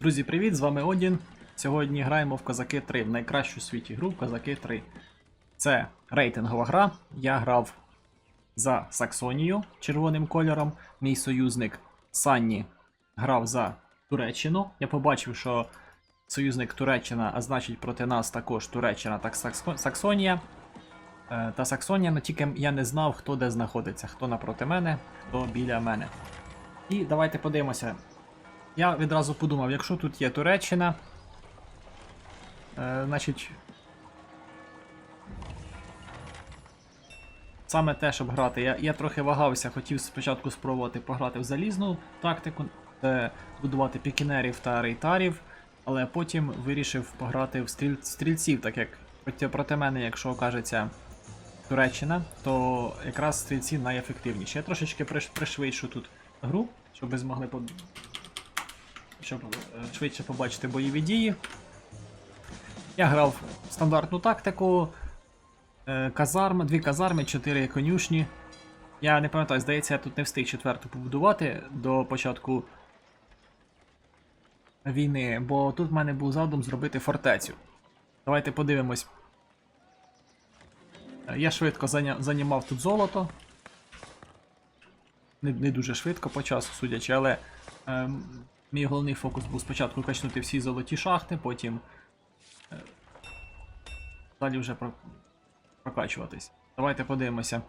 Друзі, привіт! З вами Одін. Сьогодні граємо в Козаки 3, в найкращу в світі гру в Козаки 3. Це рейтингова гра. Я грав за Саксонію червоним кольором. Мій союзник Санні грав за Туреччину. Я побачив, що союзник Туреччина, а значить проти нас також Туреччина, так Саксо- Саксонія. Е, Та Саксонія, але тільки я не знав, хто де знаходиться, хто напроти мене, хто біля мене. І давайте подивимося, я відразу подумав, якщо тут є Туреччина, е, значить. Саме те, щоб грати. Я, я трохи вагався, хотів спочатку спробувати пограти в залізну тактику, де будувати пікінерів та рейтарів, але потім вирішив пограти в стріль, стрільців, так як проти, мене, якщо окажеться Туреччина, то якраз стрільці найефективніші. Я трошечки приш, пришвидшу тут гру, щоб ви змогли щоб е, швидше побачити бойові дії. Я грав стандартну тактику. е, Казарма, дві казарми, чотири конюшні. Я не пам'ятаю, здається, я тут не встиг четверту побудувати до початку війни, бо тут в мене був задум зробити фортецю. Давайте подивимось. Е, Я швидко займав тут золото. Не, не дуже швидко по часу, судячи, але ем, Мій головний фокус був спочатку качнути всі золоті шахти, потім е, далі вже прокачуватись. Давайте подивимося.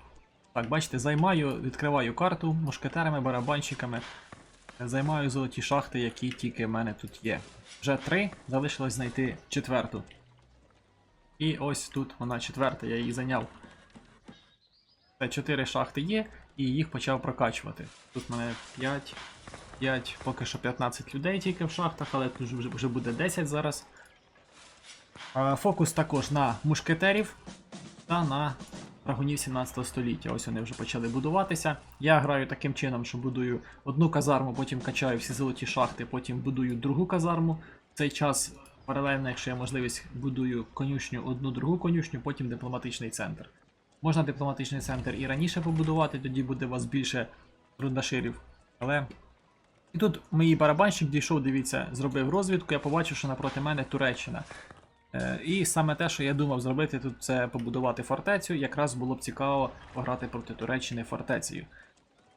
Так, бачите, займаю, відкриваю карту мушкетерами, барабанщиками. Займаю золоті шахти, які тільки в мене тут є. Вже три, залишилось знайти четверту. І ось тут вона четверта, я її зайняв. Це чотири шахти є, і їх почав прокачувати. Тут в мене 5, 5, поки що 15 людей тільки в шахтах, але тут вже, вже буде 10 зараз. Фокус також на мушкетерів та на драгунів 17 століття. Ось вони вже почали будуватися. Я граю таким чином, що будую одну казарму, потім качаю всі золоті шахти, потім будую другу казарму. В цей час паралельно, якщо є можливість, будую конюшню, одну другу конюшню, потім дипломатичний центр. Можна дипломатичний центр і раніше побудувати, тоді буде у вас більше рундаширів. Але і тут мій барабанщик дійшов, дивіться, зробив розвідку, я побачив, що напроти мене Туреччина. Е, і саме те, що я думав зробити тут, це побудувати фортецю, якраз було б цікаво пограти проти Туреччини фортецею.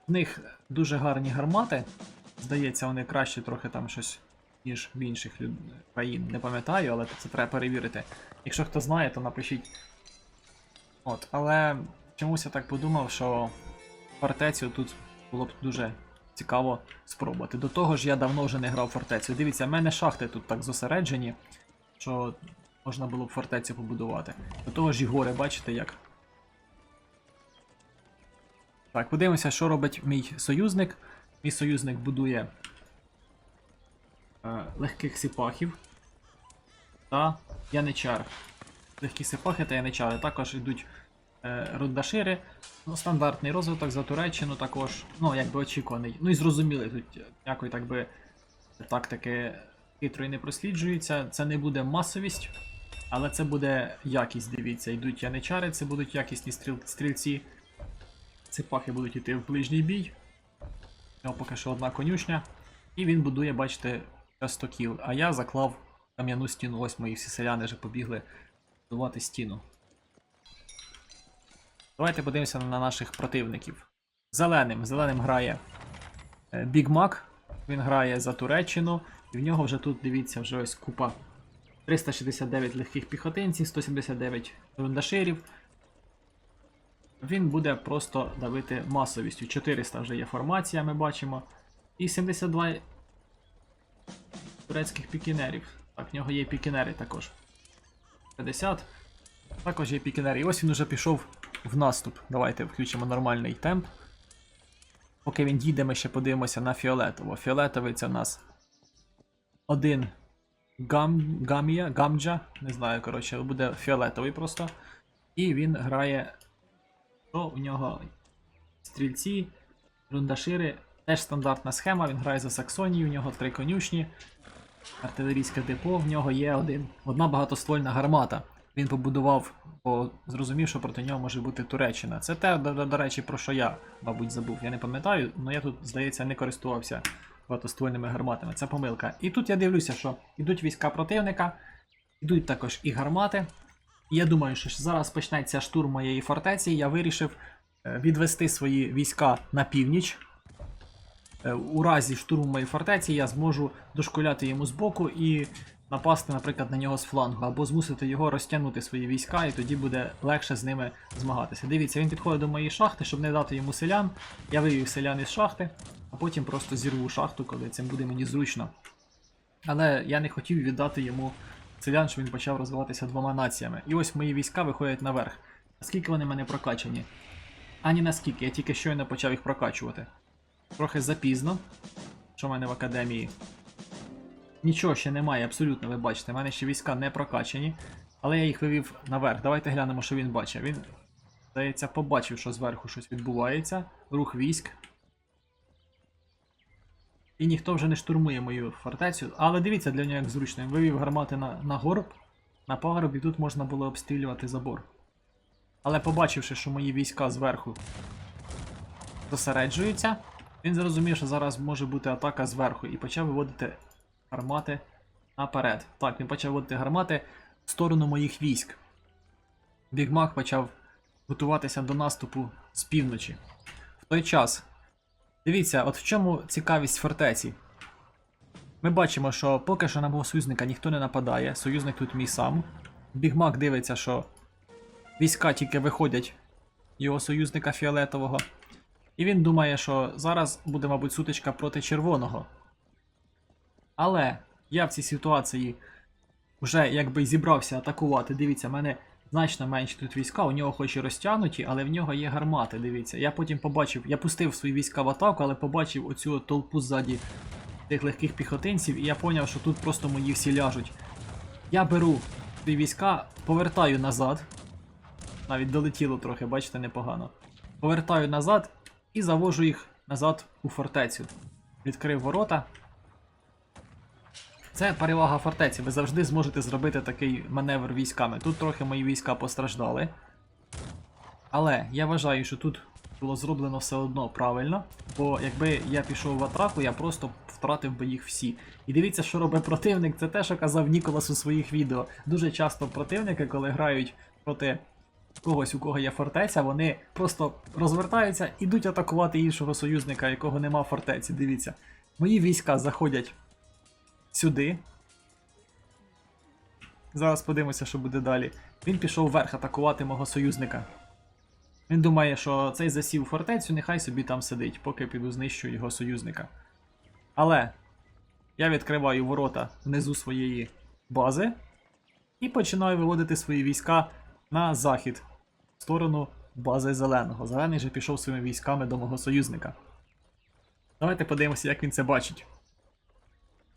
В них дуже гарні гармати. Здається, вони краще трохи там щось, ніж в інших люд... країн. Не пам'ятаю, але це треба перевірити. Якщо хто знає, то напишіть. От, але чомусь я так подумав, що фортецю тут було б дуже цікаво спробувати. До того ж, я давно вже не грав фортецю. Дивіться, в мене шахти тут так зосереджені, що можна було б фортецю побудувати. До того ж і гори, бачите як. Так, подивимося, що робить мій союзник. Мій союзник будує е, легких сипахів та яничар. Легкі сипахи та яничари. Також йдуть рундашири. Ну, стандартний розвиток за Туреччину також, ну, якби очікуваний. Ну і зрозумілий, тут якої так би тактики хитрої не просліджується. Це не буде масовість, але це буде якість, дивіться. Йдуть яничари, це будуть якісні стріл... стрільці. Ципахи будуть йти в ближній бій. У нього поки що одна конюшня. І він будує, бачите, частокіл. А я заклав кам'яну стіну. Ось мої всі селяни вже побігли будувати стіну. Давайте подивимося на наших противників. Зеленим. Зеленим грає е, Біг Мак. Він грає за Туреччину. І в нього вже тут, дивіться, вже ось купа. 369 легких піхотинців, 179 рундаширів. Він буде просто давити масовістю. 400 вже є формація, ми бачимо. І 72 турецьких пікінерів. Так, в нього є пікінери також. 50. Також є пікінери. І ось він уже пішов в наступ. Давайте включимо нормальний темп. Поки він дійде, ми ще подивимося на фіолетово. Фіолетовий це в нас один гам, гамія, гамджа, не знаю, коротше, буде фіолетовий просто. І він грає. Що у нього стрільці, рундашири. Теж стандартна схема, він грає за Саксонію, у нього три конюшні, артилерійське депо, в нього є один, одна багатоствольна гармата. Він побудував, бо зрозумів, що проти нього може бути Туреччина. Це те, до, до, до речі, про що я, мабуть, забув. Я не пам'ятаю, але я тут, здається, не користувався гладкоствольними гарматами. Це помилка. І тут я дивлюся, що йдуть війська противника, йдуть також і гармати. І я думаю, що зараз почнеться штурм моєї фортеці. Я вирішив е, відвести свої війська на північ. Е, У разі штурму моєї фортеці я зможу дошкуляти йому збоку і напасти, наприклад, на нього з флангу, або змусити його розтягнути свої війська, і тоді буде легше з ними змагатися. Дивіться, він підходить до моєї шахти, щоб не дати йому селян. Я вивів селян із шахти, а потім просто зірву шахту, коли це буде мені зручно. Але я не хотів віддати йому селян, щоб він почав розвиватися двома націями. І ось мої війська виходять наверх. Наскільки вони мене прокачані? Ані наскільки, я тільки щойно почав їх прокачувати. Трохи запізно, що в мене в академії. Нічого ще немає, абсолютно, ви бачите, в мене ще війська не прокачані, але я їх вивів наверх. Давайте глянемо, що він бачить. Він, здається, побачив, що зверху щось відбувається. Рух військ. І ніхто вже не штурмує мою фортецю. Але дивіться, для нього як зручно. Він вивів гармати на, на горб, на пагорб, і тут можна було обстрілювати забор. Але побачивши, що мої війська зверху зосереджуються, він зрозумів, що зараз може бути атака зверху, і почав виводити гармати наперед. Так, він почав виводити гармати в сторону моїх військ. Бігмак почав готуватися до наступу з півночі. В той час. Дивіться, от в чому цікавість фортеці. Ми бачимо, що поки що на мого союзника ніхто не нападає. Союзник тут мій сам. Бігмак дивиться, що війська тільки виходять його союзника фіолетового. І він думає, що зараз буде, мабуть, сутичка проти червоного. Але я в цій ситуації вже якби зібрався атакувати. Дивіться, в мене значно менші тут війська, у нього хоч і розтягнуті, але в нього є гармати. Дивіться. Я потім побачив, я пустив свої війська в атаку, але побачив оцю толпу ззаді тих легких піхотинців, і я зрозумів, що тут просто мої всі ляжуть. Я беру свої війська, повертаю назад. Навіть долетіло трохи, бачите, непогано. Повертаю назад і завожу їх назад у фортецю. Відкрив ворота. Це перевага фортеці. Ви завжди зможете зробити такий маневр військами. Тут трохи мої війська постраждали. Але я вважаю, що тут було зроблено все одно правильно. Бо якби я пішов в атаку, я просто втратив би їх всі. І дивіться, що робить противник. Це те, що казав Ніколас у своїх відео. Дуже часто противники, коли грають проти когось, у кого є фортеця, вони просто розвертаються, ідуть атакувати іншого союзника, якого нема фортеці. Дивіться. Мої війська заходять сюди. Зараз подивимося, що буде далі. Він пішов вверх атакувати мого союзника. Він думає, що цей засів фортецю, нехай собі там сидить, поки піду знищу його союзника. Але я відкриваю ворота внизу своєї бази і починаю виводити свої війська на захід, в сторону бази зеленого. Зелений же пішов своїми військами до мого союзника. Давайте подивимося, як він це бачить.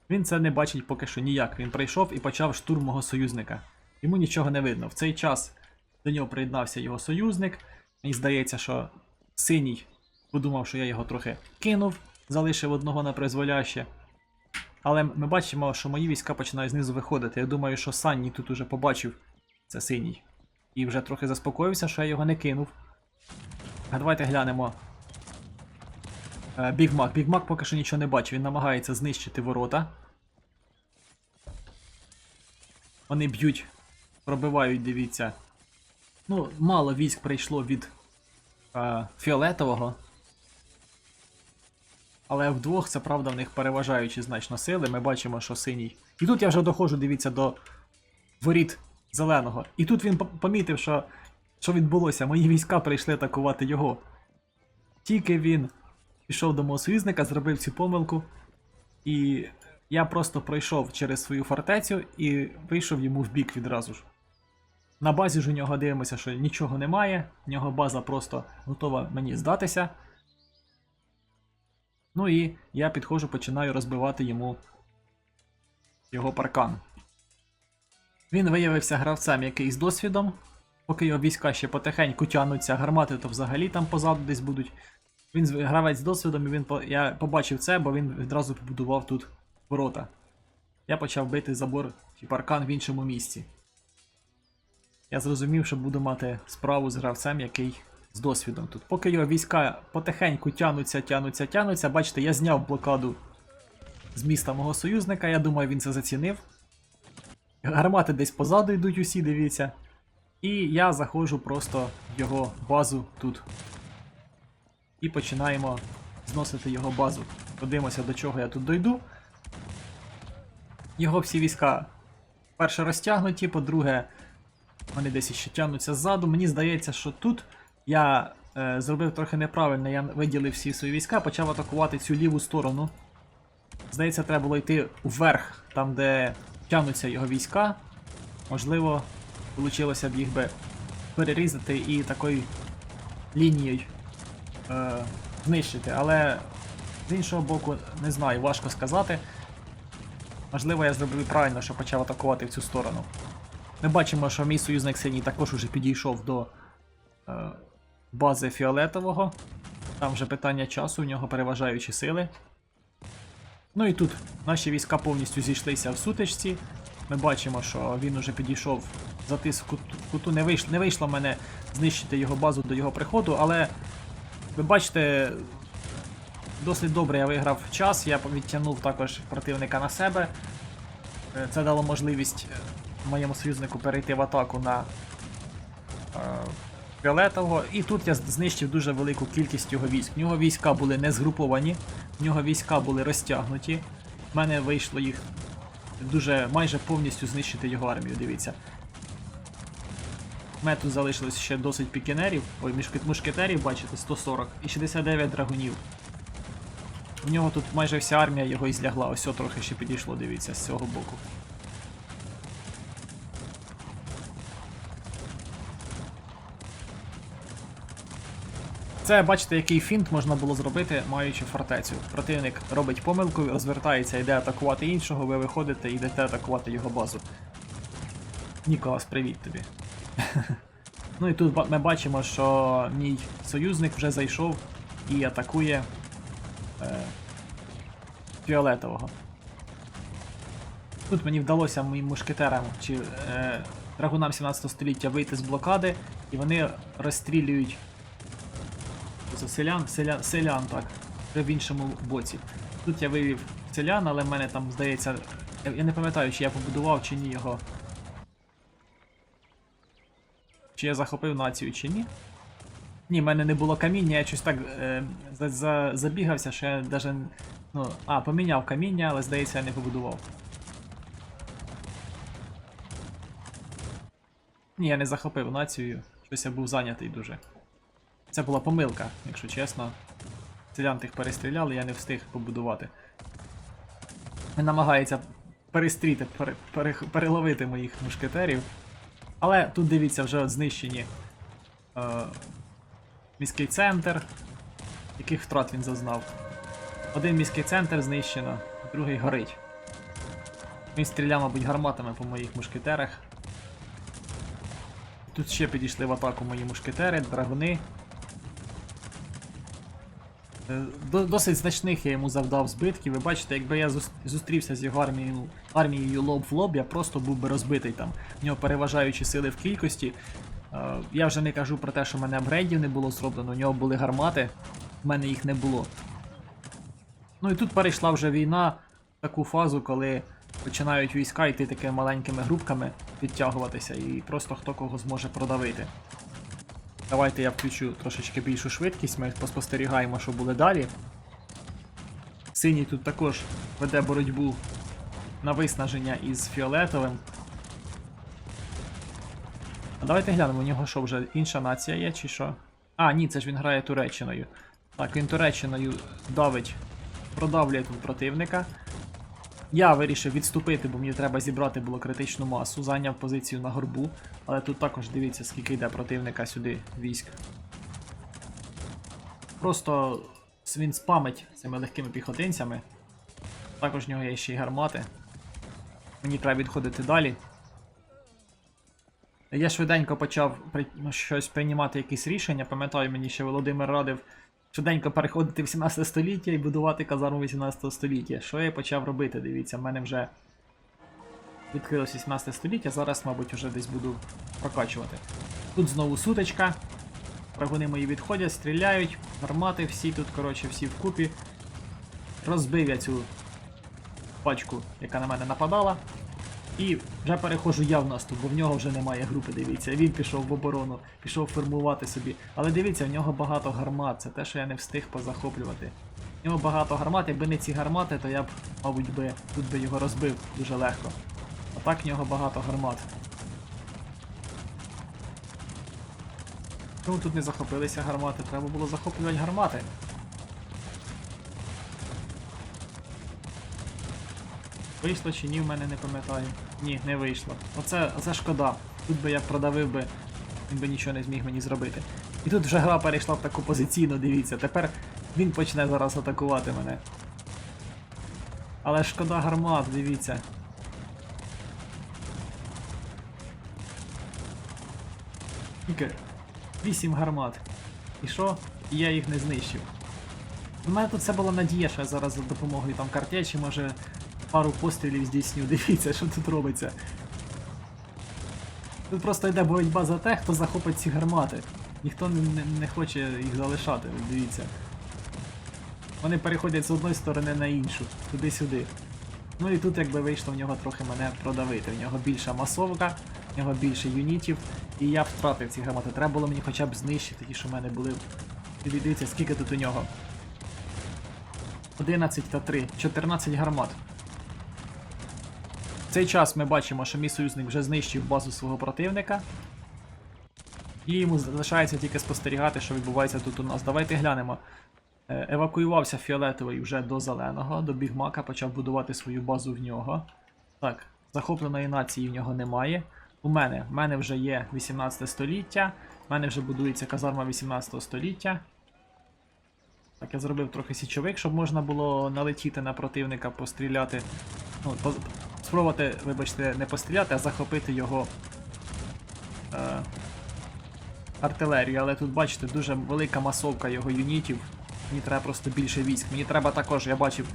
Він це не бачить поки що ніяк. Він прийшов і почав штурм мого союзника. Йому нічого не видно. В цей час до нього приєднався його союзник. Мені здається, що синій подумав, що я його трохи кинув, залишив одного на призволяще. Але ми бачимо, що мої війська починають знизу виходити. Я думаю, що Санні тут уже побачив це синій. І вже трохи заспокоївся, що я його не кинув. А давайте глянемо. Е, Бігмак. Бігмак поки що нічого не бачить, він намагається знищити ворота. Вони б'ють, пробивають, дивіться. Ну, мало військ прийшло від е, фіолетового. Але вдвох, це правда, в них переважаючі значно сили. Ми бачимо, що синій. І тут я вже доходжу, дивіться, до воріт зеленого. І тут він помітив, що, що відбулося. Мої війська прийшли атакувати його. Тільки він пішов до мого союзника, зробив цю помилку. І я просто пройшов через свою фортецю і вийшов йому в бік відразу ж. На базі ж у нього дивимося, що нічого немає, в нього база просто готова мені здатися. Ну і я підходжу, починаю розбивати йому його паркан. Він виявився гравцем, який з досвідом. Поки його війська ще потихеньку тянуться, гармати то взагалі там позаду десь будуть. Він гравець з досвідом, і він я побачив це, бо він відразу побудував тут ворота. Я почав бити забор чи паркан в іншому місці. Я зрозумів, що буду мати справу з гравцем, який з досвідом тут. Поки його війська потихеньку тянуться, тянуться, тянуться, бачите, я зняв блокаду з міста мого союзника. Я думаю, він це зацінив. Гармати десь позаду йдуть усі, дивіться. І я заходжу просто в його базу тут. І починаємо зносити його базу. Подивимося, до чого я тут дойду. Його всі війська перше розтягнуті, по-друге, вони десь ще тягнуться ззаду. Мені здається, що тут я е, зробив трохи неправильно, я виділив всі свої війська, почав атакувати цю ліву сторону. Здається, треба було йти вверх, там, де тягнуться його війська. Можливо, вийшло б їх би перерізати і такою лінією е, знищити. Але з іншого боку, не знаю, важко сказати. Можливо, я зробив правильно, що почав атакувати в цю сторону. Ми бачимо, що мій союзник синій також уже підійшов до е, бази фіолетового. Там вже питання часу, у нього переважаючі сили. Ну і тут наші війська повністю зійшлися в сутичці. Ми бачимо, що він уже підійшов, затис в куту. Не вийшло, не вийшло мене знищити його базу до його приходу, але ви бачите, досить добре я виграв час, я відтягнув також противника на себе. Е, Це дало можливість е, моєму союзнику перейти в атаку на е, фіолетового. І тут я знищив дуже велику кількість його військ. В нього війська були не згруповані, в нього війська були розтягнуті. В мене вийшло їх дуже майже повністю знищити його армію, дивіться. У мене тут залишилось ще досить пікінерів, ой, мушкетерів, бачите, 140 і 69 драгунів. В нього тут майже вся армія його і злягла, ось трохи ще підійшло, дивіться, з цього боку. Це, бачите, який фінт можна було зробити, маючи фортецю. Противник робить помилку, розвертається, йде атакувати іншого, ви виходите і йдете атакувати його базу. Ніколас, привіт тобі. Ну і тут ми бачимо, що мій союзник вже зайшов і атакує е, фіолетового. Тут мені вдалося моїм мушкетерам чи е, драгунам 17 століття вийти з блокади, і вони розстрілюють селян, селян, селян, так. В іншому боці. Тут я вивів селян, але в мене там, здається. Я не пам'ятаю, чи я побудував, чи ні його. Чи я захопив націю, чи ні. Ні, в мене не було каміння, я щось так е, за, за, забігався, що я даже. Ну, а, поміняв каміння, але здається, я не побудував. Ні, я не захопив націю, щось я був зайнятий дуже. Це була помилка, якщо чесно. Селян тих перестріляли, я не встиг побудувати. Він намагається перестріти, пере, пере, переловити моїх мушкетерів. Але тут дивіться, вже от знищені е, міський центр. Яких втрат він зазнав? Один міський центр знищено, другий горить. Він стріляв, мабуть, гарматами по моїх мушкетерах. Тут ще підійшли в атаку мої мушкетери, драгуни. Е, до- Досить значних я йому завдав збитків. Ви бачите, якби я зустрівся з його армією, армією лоб в лоб, я просто був би розбитий там. В нього переважаючі сили в кількості. Е, Я вже не кажу про те, що в мене апгрейдів не було зроблено, у нього були гармати, в мене їх не було. Ну і тут перейшла вже війна в таку фазу, коли починають війська йти такими маленькими групками, підтягуватися, і просто хто кого зможе продавити. Давайте я включу трошечки більшу швидкість, ми поспостерігаємо, що буде далі. Синій тут також веде боротьбу на виснаження із фіолетовим. А давайте глянемо, у нього що вже інша нація є, чи що? А, ні, це ж він грає Туреччиною. Так, він Туреччиною давить, продавлює тут противника. Я вирішив відступити, бо мені треба зібрати було критичну масу, зайняв позицію на горбу, але тут також дивіться, скільки йде противника сюди військ. Просто він спамить цими легкими піхотинцями. Також в нього є ще й гармати. Мені треба відходити далі. Я швиденько почав щось приймати якісь рішення. Пам'ятаю, мені ще Володимир радив швиденько переходити в 17 століття і будувати казарму 18 століття. Що я почав робити? Дивіться, в мене вже відкрилось 18 століття, зараз, мабуть, вже десь буду прокачувати. Тут знову сутичка. Драгуни мої відходять, стріляють, гармати всі тут, коротше, всі вкупі. Розбив я цю пачку, яка на мене нападала. І вже переходжу я в наступ, бо в нього вже немає групи, дивіться. Він пішов в оборону, пішов формувати собі. Але дивіться, в нього багато гармат, це те, що я не встиг позахоплювати. В нього багато гармат, якби не ці гармати, то я б, мабуть, би тут би його розбив дуже легко. А так в нього багато гармат. Чому тут не захопилися гармати? Треба було захоплювати гармати. Вийшло чи ні, в мене не пам'ятаю. Ні, не вийшло. Оце, оце шкода. Тут би я продавив би, він би нічого не зміг мені зробити. І тут вже гра перейшла в таку позиційну, дивіться. Тепер він почне зараз атакувати мене. Але шкода гармат, дивіться. Тільки 8 гармат. І що? І я їх не знищив. У мене тут все була надія, що я зараз за допомогою там картечі, може пару пострілів здійсню. Дивіться, що тут робиться. Тут просто йде боротьба за те, хто захопить ці гармати. Ніхто не, не, не хоче їх залишати, дивіться. Вони переходять з одної сторони на іншу, туди-сюди. Ну і тут якби вийшло в нього трохи мене продавити. В нього більша масовка, в нього більше юнітів, і я втратив ці гармати. Треба було мені хоча б знищити ті, що в мене були. І дивіться, скільки тут у нього. 11 та 3, 14 гармат. Цей час ми бачимо, що мій союзник вже знищив базу свого противника. І йому залишається тільки спостерігати, що відбувається тут у нас. Давайте глянемо. Е, Евакуювався фіолетовий вже до зеленого, до Бігмака, почав будувати свою базу в нього. Так, захопленої нації в нього немає. У мене в мене вже є 18 століття, в мене вже будується казарма 18 століття. Так, я зробив трохи січовик, щоб можна було налетіти на противника, постріляти. Ну, спробувати, вибачте, не постріляти, а захопити його е, артилерію. Але тут, бачите, дуже велика масовка його юнітів. Мені треба просто більше військ. Мені треба також, я бачив,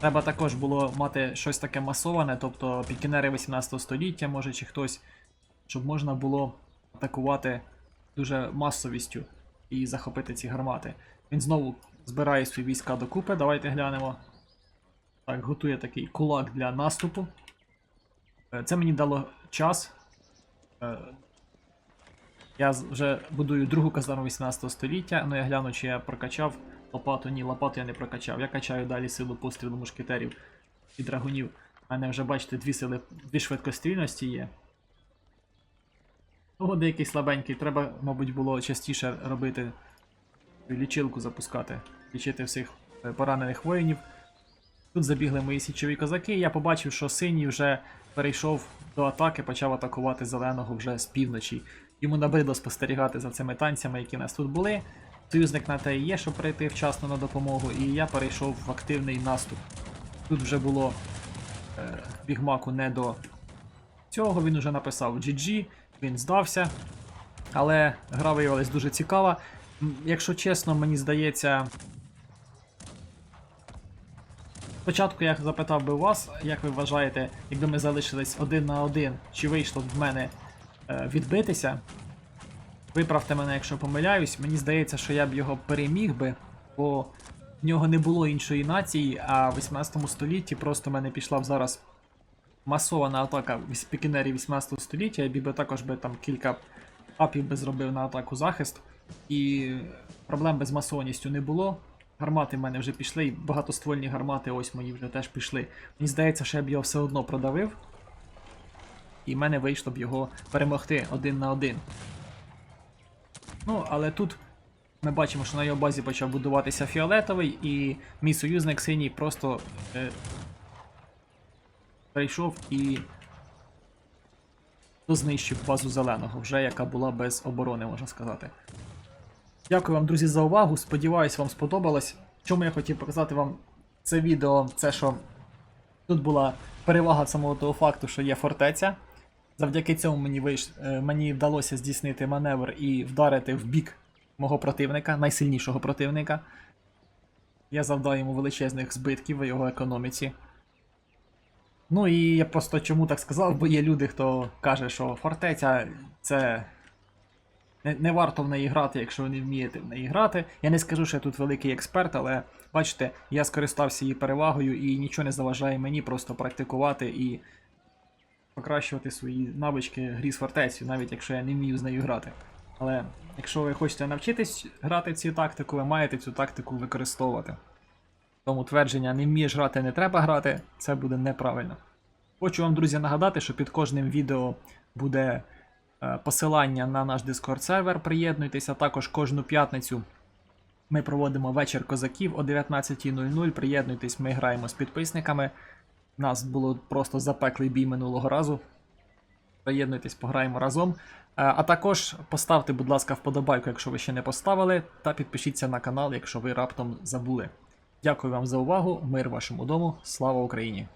треба також було мати щось таке масоване, тобто пікінери 18 століття, може, чи хтось, щоб можна було атакувати дуже масовістю і захопити ці гармати. Він знову збирає свої війська докупи. Давайте глянемо. Так, готує такий кулак для наступу. Е, Це мені дало час. Е, Я вже будую другу казарму 18 століття, ну я гляну, чи я прокачав лопату. Ні, лопату я не прокачав. Я качаю далі силу пострілу мушкетерів і драгунів. У мене вже, бачите, дві сили, дві швидкострільності є. Ну, деякий слабенький. Треба, мабуть, було частіше робити лічилку запускати, лічити всіх е, поранених воїнів. Тут забігли мої січові козаки, я побачив, що синій вже перейшов до атаки, почав атакувати зеленого вже з півночі. Йому набридло спостерігати за цими танцями, які у нас тут були. Союзник на те є, щоб прийти вчасно на допомогу, і я перейшов в активний наступ. Тут вже було е, бігмаку не до цього, він вже написав GG, він здався. Але гра виявилась дуже цікава. Якщо чесно, мені здається. Спочатку я запитав би вас, як ви вважаєте, якби ми залишились один на один, чи вийшло б в мене е, відбитися? Виправте мене, якщо помиляюсь. Мені здається, що я б його переміг би, бо в нього не було іншої нації, а в 18 столітті просто в мене пішла б зараз масована атака віс- пікінерів 18 століття, я би також би там кілька апів би зробив на атаку захист. І проблем без масованістю не було. Гармати в мене вже пішли, і багатоствольні гармати ось мої вже теж пішли. Мені здається, що я б його все одно продавив. І в мене вийшло б його перемогти один на один. Ну, але тут ми бачимо, що на його базі почав будуватися фіолетовий, і мій союзник синій просто е, прийшов і знищив базу зеленого, вже яка була без оборони, можна сказати. Дякую вам, друзі, за увагу. Сподіваюсь, вам сподобалось. Чому я хотів показати вам це відео, це що тут була перевага самого того факту, що є фортеця. Завдяки цьому мені вийш... е, мені вдалося здійснити маневр і вдарити в бік мого противника, найсильнішого противника. Я завдав йому величезних збитків в його економіці. Ну і я просто чому так сказав, бо є люди, хто каже, що фортеця це Не, не варто в неї грати, якщо ви не вмієте в неї грати. Я не скажу, що я тут великий експерт, але бачите, я скористався її перевагою і нічого не заважає мені просто практикувати і покращувати свої навички грі з фортецею, навіть якщо я не вмію з нею грати. Але якщо ви хочете навчитись грати цю тактику, ви маєте цю тактику використовувати. Тому твердження не вмієш грати, не треба грати, це буде неправильно. Хочу вам, друзі, нагадати, що під кожним відео буде посилання на наш Discord сервер. Приєднуйтеся також кожну п'ятницю. Ми проводимо вечір козаків о 19.00. Приєднуйтесь, ми граємо з підписниками. Нас було просто запеклий бій минулого разу. Приєднуйтесь, пограємо разом. Е, А також поставте, будь ласка, вподобайку, якщо ви ще не поставили, та підпишіться на канал, якщо ви раптом забули. Дякую вам за увагу, мир вашому дому, слава Україні!